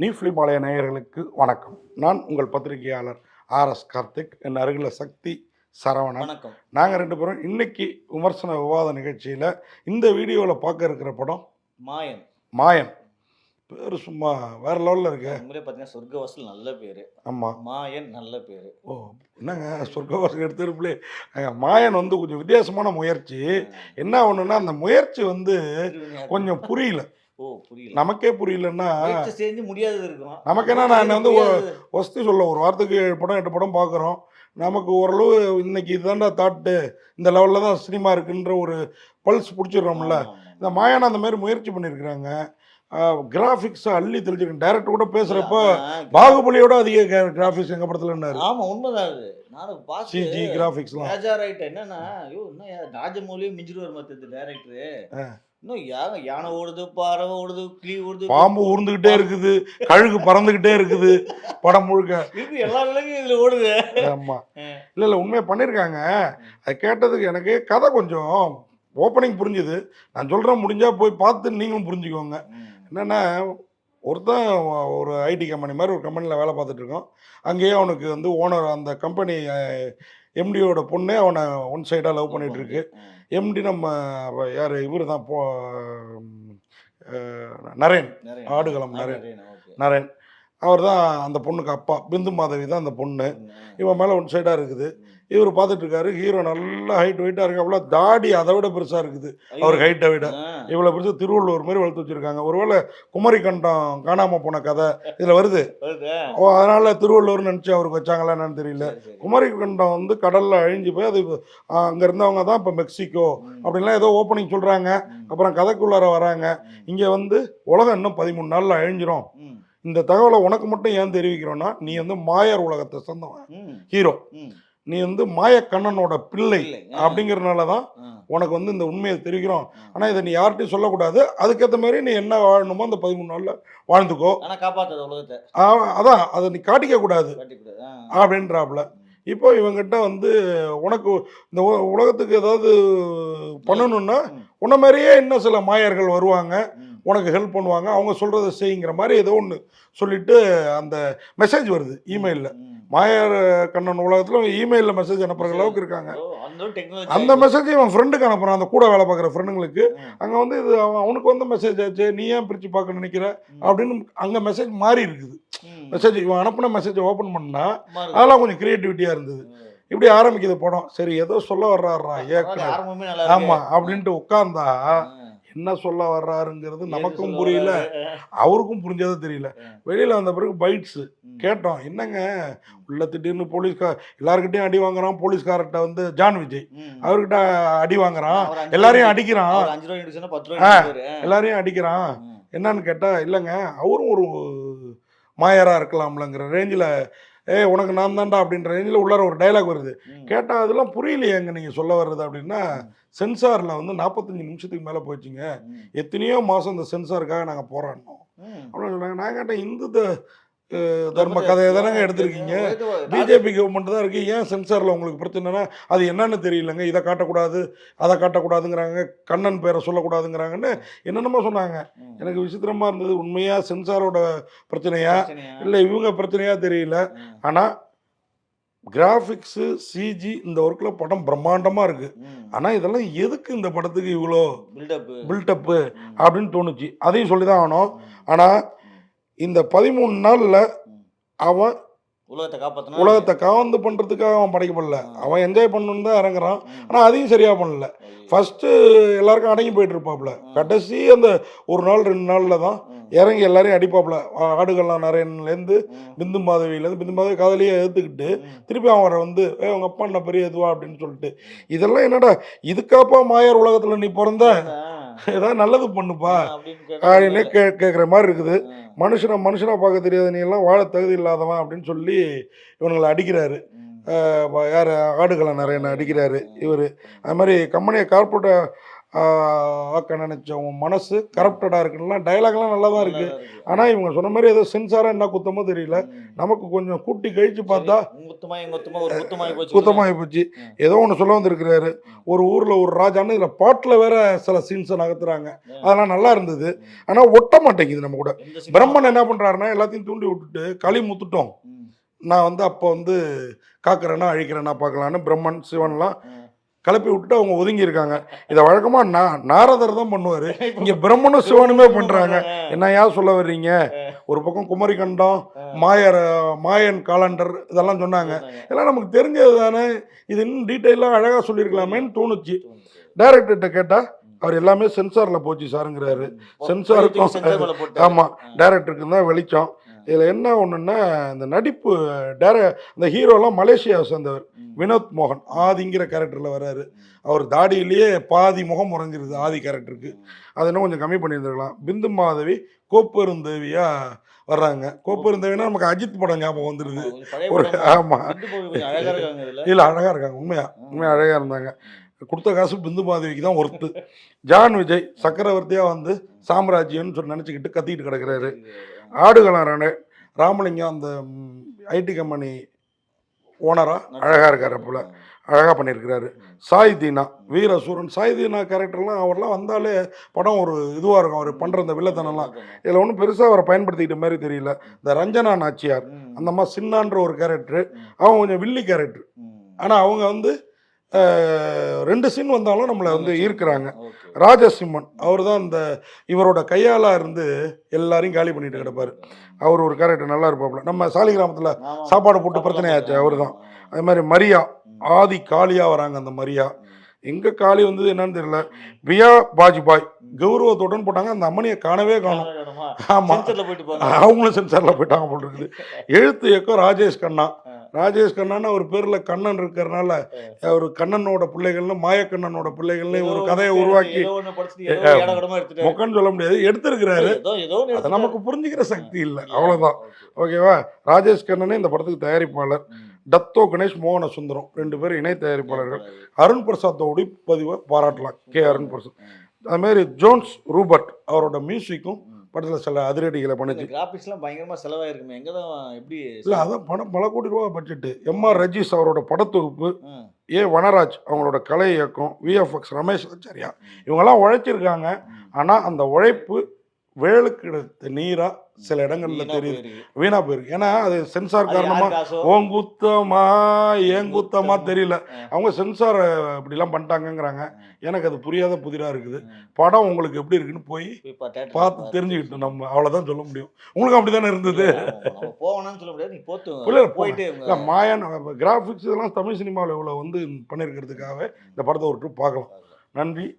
நீஃப்லி பாளைய நேயர்களுக்கு வணக்கம். நான் உங்கள் பத்திரிகையாளர் ஆர்எஸ் கார்த்திக் என் அருகில் சக்தி சரவணன். வணக்கம். நாங்கள் ரெண்டு பேரும் இன்னைக்கு விமர்சன விவாத நிகழ்ச்சியில் இந்த வீடியோவில் பார்க்க இருக்கிற படம் மாயன். மாயன். பேர் சும்மா வேற லெவலில் இருக்கு. உண்மையிலே பார்த்தீங்கன்னா சொர்க்கவாசல் நல்ல பேர். ஆமாம் மாயன் நல்ல பேர். ஓ என்னங்க சொர்க்கவாசம் எடுத்துருப்பிலே? மாயன் வந்து கொஞ்சம் வித்தியாசமான முயற்சி. என்ன ஒன்றுனா அந்த முயற்சி வந்து கொஞ்சம் புரியல. நமக்கே புரியலன்னா செஞ்சு முடியாதது இருக்கும். நமக்கு என்ன, நான் வந்து. வசதி சொல்ல ஒரு வாரத்துக்கு ஏழு படம் எட்டு படம் பார்க்குறோம் நமக்கு ஓரளவு இன்னைக்கு இதுதான்டா தாட்டு. இந்த லெவலில் தான் சினிமா இருக்குன்ற ஒரு பல்ஸ் பிடிச்சிடுறோம்ல. இந்த மாயானா அந்த மாதிரி முயற்சி பண்ணியிருக்கிறாங்க கிராஃபிக்ஸை அள்ளி தெளிச்சிருக்கேன் டேரக்டர் கூட பேசுகிறப்ப பாகுபலியோட அதிக கிராஃபிக்ஸ் எங்கள் படத்துலன்னாரு ஆமா உண்மைதான் அது. நானும் பார்த்து சிஜி கிராஃபிக்ஸ்லாம் பேஜாராயிட்டேன். என்னன்னா ஐயோ இன்னும் ராஜமௌலியும் மிஞ்சிருவார் மத்த டேரக்டர் இன்னும் யா- யானை ஓடுது பறவை ஓடுது கிளி ஓடுது பாம்பு ஊர்ந்துக்கிட்டே இருக்குது கழுகு பறந்துக்கிட்டே இருக்குது படம் முழுக்க. இருக்கு எல்லா விலங்கும் இதுல ஓடுது. ஆமாம் இல்லை இல்லை உண்மையாக பண்ணியிருக்காங்க அது கேட்டதுக்கு எனக்கு கதை கொஞ்சம் ஓப்பனிங் புரிஞ்சுது. நான் சொல்கிறேன் முடிஞ்சால் போய் பார்த்து நீங்களும் புரிஞ்சுக்கோங்க. என்னென்னா ஒருத்தன் ஒரு ஐடி கம்பெனி மாதிரி ஒரு கம்பெனியில் வேலை பார்த்துட்டு இருக்கோம் அங்கேயே அவனுக்கு வந்து ஓனர் அந்த கம்பெனி எம்டியோட பொண்ணே அவனை ஒன் சைடாக லவ் பண்ணிட்டு இருக்கு. ம். எம்டி நம்ம யார்? இவர் தான் போ நரேன். ஆடுகளம் நரேன். நரேன் அவர் தான் அந்த பொண்ணுக்கு அப்பா. பிந்து மாதவி தான் அந்த பொண்ணு. இவன் மேலே ஒன் சைடாக இருக்குது. இவர் பார்த்துட்டு இருக்காரு ஹீரோ நல்ல ஹைட் வெயிட்டாக இருக்கு அவ்வளோ தாடி அதை விட பெருசாக இருக்குது. அவர். ஹைட்டை விட. இவ்வளோ பெருசு திருவள்ளுவர் மாதிரி வளர்த்து வச்சிருக்காங்க. ஒருவேளை குமரி கண்டம் காணாமல் போன கதை இதில் வருது. அதனால திருவள்ளுவர்னு நினச்சி அவருக்கு வச்சாங்களா என்னன்னு தெரியல. குமரி கண்டம் வந்து கடலில் அழிஞ்சு போய் அது அங்கே இருந்தவங்க தான் இப்போ மெக்சிகோ அப்படின்லாம் ஏதோ ஓப்பனிங் சொல்கிறாங்க அப்புறம் கதைக்குள்ளார வராங்க. இங்கே வந்து உலகம் இன்னும் பதிமூணு நாளில் அழிஞ்சிரும். இந்த தகவலை உனக்கு மட்டும் ஏன் தெரிவிக்கிறோன்னா நீ வந்து மாயர் உலகத்தை சொந்தவன் ம், ஹீரோ. நீ வந்து மாயக்கண்ணனோட பிள்ளை அப்படிங்கிறதுனால தான் உனக்கு வந்து இந்த உண்மையை தெரிவிக்கிறோம். ஆனால் இதை நீ யார்கிட்டையும் சொல்லக்கூடாது. அதுக்கேற்ற மாதிரி நீ என்ன வாழணுமோ அந்த பதிமூணு நாளில் வாழ்ந்துக்கோ. உலகத்தை. ஆ, அதான் அதை நீ காட்டிக்க கூடாது. அப்படின்றாப்புல இப்போ இவங்கிட்ட வந்து உனக்கு இந்த உலகத்துக்கு ஏதாவது பண்ணணும்னா உன்ன மாதிரியே இன்னும் சில மாயர்கள் வருவாங்க. உனக்கு ஹெல்ப் பண்ணுவாங்க. அவங்க சொல்கிறத செய்யுங்கிற மாதிரி ஏதோ ஒன்று சொல்லிட்டு அந்த மெசேஜ் வருது இமெயிலில். மாயர் கண்ணன் உலகத்தில் இமெயிலில் மெசேஜ் அனுப்புகிற அளவுக்கு இருக்காங்க. அந்த மெசேஜ் இவன் ஃப்ரெண்டுக்கு அனுப்புகிறான் அந்த கூட வேலை பார்க்குற ஃப்ரெண்டுங்களுக்கு அங்கே வந்து இது அவன் அவனுக்கு வந்த மெசேஜ் ஆச்சு. நீ ஏன் பிரித்து பார்க்க நினைக்கிற? அப்படின்னு அங்கே மெசேஜ் மாறி இருக்குது. மெசேஜ் இவன் அனுப்பின மெசேஜை ஓப்பன் பண்ணா மாறுது. அதெல்லாம் கொஞ்சம் கிரியேட்டிவிட்டியாக இருந்தது. இப்படி ஆரம்பிக்குது படம். சரி ஏதோ சொல்ல வர்றாரா பரவாயில்ல, ஏக்கர். ஆரம்பமே நல்லா இருக்கு. ஆமா அப்படின்ட்டு உட்கார்ந்தா ஆ. என்ன சொல்ல வர்றாருங்கிறது நமக்கும் புரியல? அவருக்கும் புரிஞ்சதா தெரியல. வெளியில வந்த பிறகு பைட்ஸ். கேட்டோம் என்னங்க உள்ள திடீர்னு போலீஸ்கார் எல்லார்கிட்டயும் அடி வாங்குறான் போலீஸ்கார்ட்ட வந்து ஜான் விஜய். அவர்கிட்ட அடி வாங்குறான் எல்லாரையும் அடிக்கிறான். எல்லாரையும் அடிக்கிறான். என்னன்னு கேட்டா இல்லைங்க அவரும் ஒரு மாயரா இருக்கலாம்லங்கிற ரேஞ்சில் ஏ உனக்கு நான் தான்டா அப்படின்ற ரேஞ்சில் உள்ளார ஒரு டைலாக் வருது. கேட்டால் அதெல்லாம் புரியலையேங்க நீங்கள் சொல்ல வர்றது அப்படின்னா சென்சாரில் வந்து நாற்பத்தஞ்சு நிமிஷத்துக்கு மேலே போச்சுங்க. எத்தனையோ மாதம் இந்த சென்சாருக்காக நாங்கள் போராடினோம். அப்படின்னு சொன்னாங்க நான் கேட்டேன் இந்து தர்ம கதையை தானங்க எடுத்திருக்கீங்க பிஜேபி கவர்மெண்ட் தான் இருக்குது ஏன் சென்சாரில் உங்களுக்கு பிரச்சனைனா அது என்னன்னு தெரியலங்க இதை காட்டக்கூடாது அதை காட்டக்கூடாதுங்கிறாங்க கண்ணன் பேரை சொல்லக்கூடாதுங்கிறாங்கன்னு என்னென்னமோ சொன்னாங்க. எனக்கு விசித்திரமாக இருந்தது உண்மையாக சென்சாரோட பிரச்சனையா? இல்லை இவங்க பிரச்சனையா தெரியல. ஆனால் கிராஃபிக்ஸு சிஜி இந்த ஒர்க்கில் படம் பிரம்மாண்டமாக இருக்குது. ஆனால் இதெல்லாம் எதுக்கு இந்த படத்துக்கு இவ்வளோ. பில்டப்பு. அப்படின்னு தோணுச்சு அதையும் சொல்லி தான் ஆகணும் ம். ஆனால் இந்த பதிமூணு நாளில். அவன் உலகத்தை காப்பாத்தணும் உலகத்தை காவந்து பண்ணுறதுக்காக அவன் படைக்கப்படல. அவன் என்ஜாய் பண்ணணுன்னு தான் இறங்குறான். ஆனால் அதையும் சரியாக பண்ணல. ஃபஸ்ட்டு எல்லாருக்கும் அடங்கி போயிட்டு இருப்பாப்புல. கடைசி அந்த ஒரு நாள் ரெண்டு நாளில் தான் இறங்கி எல்லாரையும் அடிப்பாப்புல ஆ- ஆடுகள்லாம் நிறையன்லேருந்து பிந்து மாதவியிலேருந்து பிந்து மாதவி காதலியை எடுத்துக்கிட்டு திருப்பி அவரை வந்து ஏ உங்கள் அப்பா என்ன பெரிய இதுவா? அப்படின்னு சொல்லிட்டு. இதெல்லாம் என்னடா இதுக்காப்பா மாயார் உலகத்தில் நீ பிறந்த? ஏதாவது நல்லது பண்ணுப்பா. அப்படின்னு கே கேட்குற மாதிரி இருக்குது. மனுஷனை மனுஷனா பார்க்க தெரியாத. நீ எல்லாம் வாழ தகுதி இல்லாதவன் அப்படின்னு சொல்லி இவனுங்களை அடிக்கிறாரு. யார்? ஆடுகளை நிறைய அடிக்கிறாரு இவர். அது மாதிரி கம்பெனியை கார்பரேட்டை ஆக்க நினைச்சவங்க மனசு கரப்டடாக இருக்குன்னா டயலாக்லாம் நல்லா தான் இருக்கு. நல்லா இருக்கு. ஆனால் இவங்க சொன்ன மாதிரி ஏதோ சென்சாராக என்ன குத்தமோ தெரியல. நமக்கு கொஞ்சம் கூட்டி கழிச்சு பார்த்தா குத்தமாகி போச்சு. ஏதோ ஒன்று சொல்ல வந்திருக்கிறாரு. ஒரு ஊரில் ஒரு ராஜான்னு இதில் பாட்டில் வேற சில சீன்ஸை நகர்த்துறாங்க. அதெல்லாம் நல்லா இருந்தது. ஆனால் ஒட்ட மாட்டேங்குது நம்ம கூட. பிரம்மன் என்ன பண்ணுறாருன்னா எல்லாத்தையும் தூண்டி விட்டுட்டு களி முத்துட்டோம். நான் வந்து அப்போ வந்து காக்கிறேன்னா அழிக்கிறேன்னா பார்க்கலான்னு பிரம்மன் சிவன்லாம் ம். கிளப்பி விட்டுட்டு அவங்க ஒதுங்கி இருக்காங்க இதை வழக்கமாக நான் நாரதர் தான் பண்ணுவார். இங்கே பிரம்மனும் சிவனுமே பண்ணுறாங்க என்னையா சொல்ல வர்றீங்க? ஒரு பக்கம் குமரி கண்டம் மாயர் மாயன் காலண்டர் இதெல்லாம் சொன்னாங்க. இதெல்லாம் நமக்கு தெரிஞ்சது தானே. இது இன்னும் டீட்டெயிலாக அழகாக சொல்லியிருக்கலாமேன்னு தோணுச்சு. டைரக்டர்கிட்ட கேட்டால் அவர் எல்லாமே சென்சாரில் போச்சு சாருங்கிறாரு. சென்சாருக்கும் ஆமாம் டைரக்டருக்கு தான் வெளிச்சம். இதில் என்ன ஒன்றுன்னா இந்த நடிப்பு டேர இந்த ஹீரோலாம் மலேசியாவை சேர்ந்தவர் வினோத் மோகன். ஆதிங்கிற கேரக்டரில் வராரு அவர் தாடியிலேயே பாதி முகம் முறைஞ்சிருது ஆதி கேரக்டருக்கு அதை இன்னும் கொஞ்சம் கம்மி பண்ணியிருந்திருக்கலாம். பிந்து மாதவி கோப்பெருந்தேவியா வர்றாங்க. கோப்பெருந்தேவினா நமக்கு அஜித் படம் ஞாபகம் வந்துடுது ஒரு ஆமாம் இல்லை அழகாக இருக்காங்க உண்மையா. உண்மையாக அழகாக இருந்தாங்க. கொடுத்த காசு பிந்து மாதவிக்கு தான் ஒர்த்து ஜான் விஜய் சக்கரவர்த்தியாக வந்து சாம்ராஜ்யம்னு சொல்லி நினச்சிக்கிட்டு கத்திக்கிட்டு கிடக்குறாரு. ஆடுகளம் ராமலிங்கம் அந்த ஐடி கம்பெனி ஓனராக அழகாக இருக்காரு போல். அழகாக பண்ணியிருக்கிறாரு. சாய் தீனா வீரசூரன். சாய் தீனா கேரக்டர்லாம் அவர்லாம் வந்தாலே படம் ஒரு இதுவாக இருக்கும். அவர் பண்ணுற அந்த வில்லத்தனம்லாம். இதில் ஒன்றும் பெருசாக அவரை பயன்படுத்திக்கிட்ட மாதிரி தெரியல. இந்த ரஞ்சனா நாச்சியார் அந்த மாதிரி சின்னான்ற ஒரு கேரக்டர் அவங்க கொஞ்சம் வில்லி கேரக்டர் ஆனால் அவங்க வந்து ரெண்டு சீன் வந்தாலும் நம்மளை வந்து ஈர்க்கிறாங்க. ராஜசிம்மன் அவர் தான் இந்த இவரோட கையாளாக இருந்து எல்லாரையும் காலி பண்ணிட்டு கிடப்பாரு. அவர் ஒரு கேரக்டர் நல்லா இருப்பாப்புல. நம்ம சாலி கிராமத்தில் சாப்பாடு போட்டு பிரச்சனையாச்சு அவர்தான். அதே மாதிரி மரியா ஆதி காளியா வராங்க அந்த மரியா. எங்க காளி வந்தது என்னன்னு தெரியல. பியா பாஜ்பாய். கௌரவத்துடன் போட்டாங்க. அந்த அம்மனியை காணவே காணும். ஆமா. போயிட்டு போங்க அவங்களும் சென்சார்ல போயிட்டாங்க போல் இருக்குது. எழுத்து இயக்கம் ராஜேஷ் கண்ணா. ராஜேஷ் கண்ணான்னு அவர் பேர்ல கண்ணன் இருக்கிறனால அவர் கண்ணனோட பிள்ளைகள்னு மாயக்கண்ணனோட பிள்ளைகள்னு ஒரு கதையை உருவாக்கி. மொக்கன்னு சொல்ல முடியாது எடுத்திருக்கிறாரு. அதை நமக்கு புரிஞ்சுக்கிற சக்தி இல்லை அவ்வளவுதான். ஓகேவா? ராஜேஷ் கண்ணனே இந்த படத்துக்கு தயாரிப்பாளர். டத்தோ கணேஷ் மோகன சுந்தரம் ரெண்டு பேரும் இணை தயாரிப்பாளர்கள். அருண் பிரசாத்தோட ஒளிப்பதிவை பாராட்டலாம் கே அருண் பிரசாத். அது மாதிரி ஜோன்ஸ் ரூபர்ட் அவரோட மியூசிக்கும் படத்தில் சில அதிரடிகளை பண்ணுச்சு. கிராபிக்ஸ்லாம் பயங்கரமா செலவாயிருக்குமே. எங்க தான் எப்படி இல்லை அதான் படம் பல கோடி ரூபா பட்ஜெட்டு எம்ஆர் ரஜீஸ் அவரோட படத்தொகுப்பு. ஏ வனராஜ் அவங்களோட கலை இயக்கம் விஎஃப்எக்ஸ் ரமேஷ் ஆச்சாரியா இவங்கெல்லாம் உழைச்சிருக்காங்க. ஆனால் அந்த உழைப்பு வேலுக்கு எடுத்த நீராக சில இடங்கள்ல தெரியுது. வீணா போயிருக்கு. ஏன்னா அது சென்சார் அது யார் காரணமா காசோ? ஓன் குத்தமா ஏன் குத்தமா தெரியல. அவங்க சென்சார் இப்படிலாம் பண்ணிட்டாங்கங்கிறாங்க. எனக்கு அது புரியாத புதிராக இருக்குது. படம் உங்களுக்கு எப்படி இருக்குன்னு போய் பார்த்து பாரு. தெரிஞ்சுக்கிட்டோம் நம்ம. அவ்வளோதான் சொல்ல முடியும். உங்களுக்கு அப்படி தானே இருந்தது போயிட்டு மாயன் கிராஃபிக்ஸ் இதெல்லாம் தமிழ் சினிமாவில் இவ்வளோ வந்து பண்ணியிருக்கிறதுக்காகவே இந்த படத்தை ஒரு ட்ரிப் பார்க்கலாம். நன்றி.